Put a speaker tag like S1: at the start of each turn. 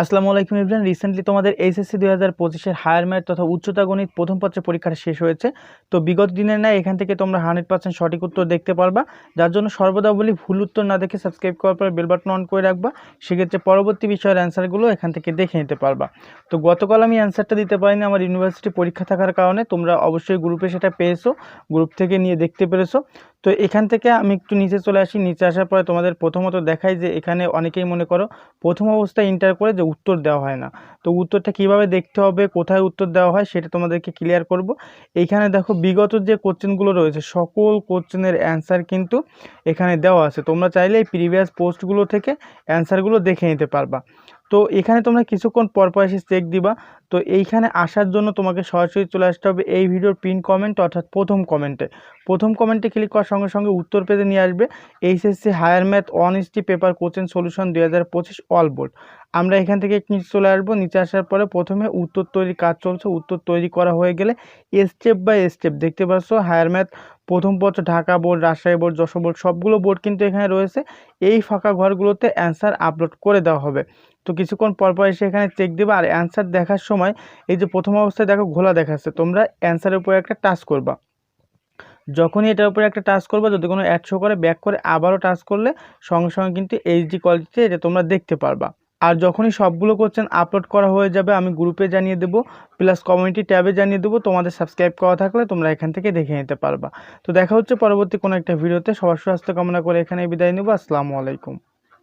S1: আসসালামু আলাইকুম ইব্রাহিম। রিসেন্টলি তোমাদের এইচএসসি দুই হাজার পঁচিশের হায়ার ম্যাথ তথা উচ্চতা গণিত প্রথম পত্রের পরীক্ষাটা শেষ হয়েছে। তো বিগত দিনের ন্যায় এখান থেকে তোমরা হান্ড্রেড পার্সেন্ট সঠিক উত্তর দেখতে পারবা। যার জন্য সর্বদা বলি, ভুল উত্তর না দেখে সাবস্ক্রাইব করার পর বেল বাটন অন করে রাখবা। সেক্ষেত্রে পরবর্তী বিষয়ের অ্যান্সারগুলো এখান থেকে দেখে নিতে পারবা। তো গতকাল আমি অ্যান্সারটা দিতে পারিনি আমার ইউনিভার্সিটি পরীক্ষা থাকার কারণে। তোমরা অবশ্যই গ্রুপে সেটা পেয়েছ গ্রুপ থেকে নিয়ে দেখতে পেরেছ। তো এখান থেকে আমি একটু নিচে চলে আসি। নিচে আসার পরে তোমাদের প্রথমত দেখাই যে এখানে অনেকেই মনে করো প্রথম অবস্থায় ইন্টার করে যে উত্তর দেওয়া হয় না। তো উত্তরটা কীভাবে দেখতে হবে, কোথায় উত্তর দেওয়া হয় সেটা তোমাদেরকে ক্লিয়ার করব। এইখানে দেখো বিগত যে কোশ্চেনগুলো রয়েছে, সকল কোশ্চেনের অ্যান্সার কিন্তু এখানে দেওয়া আছে। তোমরা চাইলে এই প্রিভিয়াস পোস্টগুলো থেকে অ্যান্সারগুলো দেখে নিতে পারবা। তো এখানে তোমরা কিছুক্ষণ পর পর এসে চেক দিবা। তো এইখানে আসার জন্য তোমাকে সরাসরি চলে আসতে হবে এই ভিডিওর পিন কমেন্ট অর্থাৎ প্রথম কমেন্টে প্রথম কমেন্টে ক্লিক করার সঙ্গে সঙ্গে উত্তর পেতে নিয়ে আসবে। এইচএসসি হায়ার ম্যাথ ইসটি পেপার কোচিং সলিউশন দুই হাজার পঁচিশ অল বোর্ড আমরা এখান থেকে নিচে চলে আসব? নিচে আসার পরে প্রথমে উত্তর তৈরির কাজ চলছে। উত্তর তৈরি করা হয়ে গেলে স্টেপ বাই স্টেপ দেখতে পাচ্ছ হায়ার ম্যাথ প্রথম পত্র, Dhaka board, Rajshahi board, Jessore board, সবগুলো বোর্ড কিন্তু এখানে রয়েছে। এই ফাঁকা ঘরগুলোতে অ্যান্সার আপলোড করে দেওয়া হবে। তো কিছুক্ষণ পর পর এসে এখানে চেক দেবে আর অ্যান্সার দেখার সময় এই যে প্রথম অবস্থায় দেখো ঘোলা দেখাচ্ছে, তোমরা অ্যান্সারের উপরে একটা টাচ করবা। যখনই এটার উপরে একটা টাচ করবে, যদি কোনো অ্যাড শো করে ব্যাক করে আবারও টাচ করলে সঙ্গে সঙ্গে কিন্তু এইচডি কোয়ালিটিতে এটা তোমরা দেখতে পারবা। আর যখনই সবগুলো কোশ্চেন আপলোড করা হয়ে যাবে, আমি গ্রুপে জানিয়ে দেবো প্লাস কমিউনিটি ট্যাবে জানিয়ে দেবো, তোমাদের সাবস্ক্রাইব করা থাকলে তোমরা এখান থেকে দেখে নিতে পারবা। তো দেখা হচ্ছে পরবর্তী কোনো একটা ভিডিওতে সবার স্বাস্থ্য কামনা করে এখানে বিদায় নেব। আসসালামু আলাইকুম।